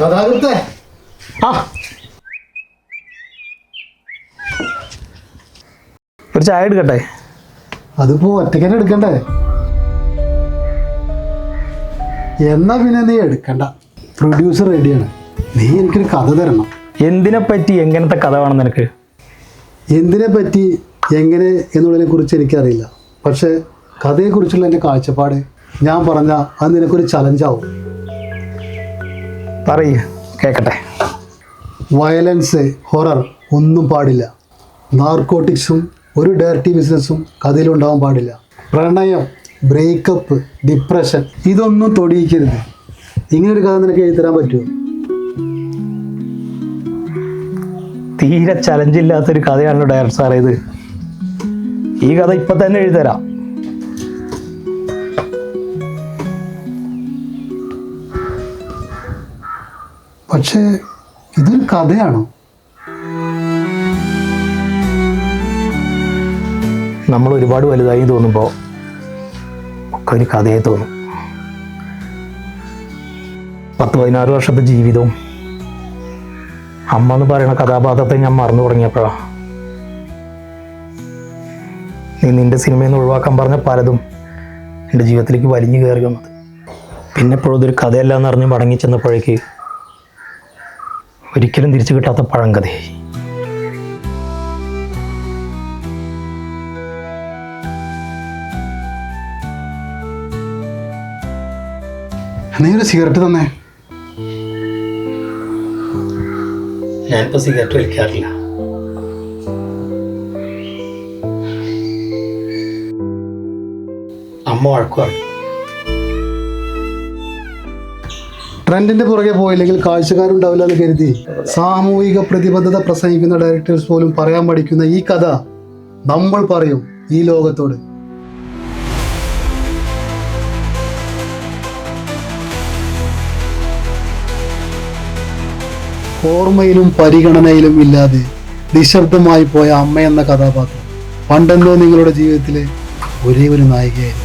കഥാകൃത്തെ. ആ. ഒരു ചായ എടുക്കട്ടെ? അതിപ്പോ ഒറ്റയ്ക്കന്നെ എടുക്കണ്ടേ? എന്നാ പിന്നെ നീ എടുക്കണ്ട. പ്രൊഡ്യൂസർ റെഡിയാണ് നീ എനിക്കൊരു കഥ തരണം. എന്തിനെ പറ്റി എങ്ങനത്തെ കഥ വേണം നിനക്ക്? എന്തിനെ പറ്റി എങ്ങനെ എന്നുള്ളതിനെ കുറിച്ച് എനിക്കറിയില്ല. പക്ഷെ കഥയെക്കുറിച്ചുള്ള എന്റെ കാഴ്ചപ്പാട് ഞാൻ പറഞ്ഞ അത് നിനക്കൊരു ചലഞ്ചാവും പറയ് കേക്കട്ടെ. വയലൻസ് ഹൊറർ ഒന്നും പാടില്ല. നാർക്കോട്ടിക്സും ഒരു ഡയറക്റ്റി ബിസിനസ്സും കഥയിലുണ്ടാവാൻ പാടില്ല. പ്രണയം ബ്രേക്കപ്പ് ഡിപ്രഷൻ ഇതൊന്നും തൊടിയിക്കരുത്. ഇങ്ങനൊരു കഥ നിനക്ക് എഴുതി തരാൻ പറ്റുമോ? തീരെ ചലഞ്ചില്ലാത്തൊരു കഥയാണല്ലോ ഡയറക്ടർ സാറേ ഇത്. ഈ കഥ ഇപ്പൊ തന്നെ എഴുതരാം പക്ഷേ ഇതൊരു കഥയാണോ? നമ്മൾ ഒരുപാട് വലുതായി തോന്നുമ്പോൾ ഒക്കെ ഒരു കഥയായി തോന്നും. പത്ത് പതിനാറ് വർഷത്തെ ജീവിതവും അമ്മ എന്ന് പറയുന്ന കഥാപാത്രത്തെ ഞാൻ മറന്നു തുടങ്ങിയപ്പോഴാണ് നീ നിന്റെ സിനിമയിൽ നിന്ന് ഒഴിവാക്കാൻ പറഞ്ഞ പലതും എന്റെ ജീവിതത്തിലേക്ക് വലിഞ്ഞു കയറി വന്നത്. പിന്നെ ഇതൊരു കഥയല്ല എന്നറിഞ്ഞ് മടങ്ങി ചെന്നപ്പോഴേക്ക് ഒരിക്കലും തിരിച്ചു കിട്ടാത്ത പഴങ്കഥയായി നീ ഒരു സിഗരറ്റ് തന്നേ. ഞാനിപ്പോ സിഗരറ്റ് വലിക്കാറില്ല. അമ്മ വഴക്കു ട്രെൻഡിന്റെ പുറകെ പോയില്ലെങ്കിൽ കാഴ്ചക്കാരുണ്ടാവില്ല എന്ന് കരുതി സാമൂഹിക പ്രതിബദ്ധത പ്രസംഗിക്കുന്ന ഡയറക്ടേഴ്സ് പോലും പറയാൻ പഠിക്കുന്ന ഈ കഥ നമ്മൾ പറയും ഈ ലോകത്തോട്. ഓർമ്മയിലും പരിഗണനയിലും ഇല്ലാതെ നിശബ്ദമായി പോയ അമ്മ എന്ന കഥാപാത്രം പണ്ടെന്തോ നിങ്ങളുടെ ജീവിതത്തിലെ ഒരേ ഒരു നായികയായിരുന്നു.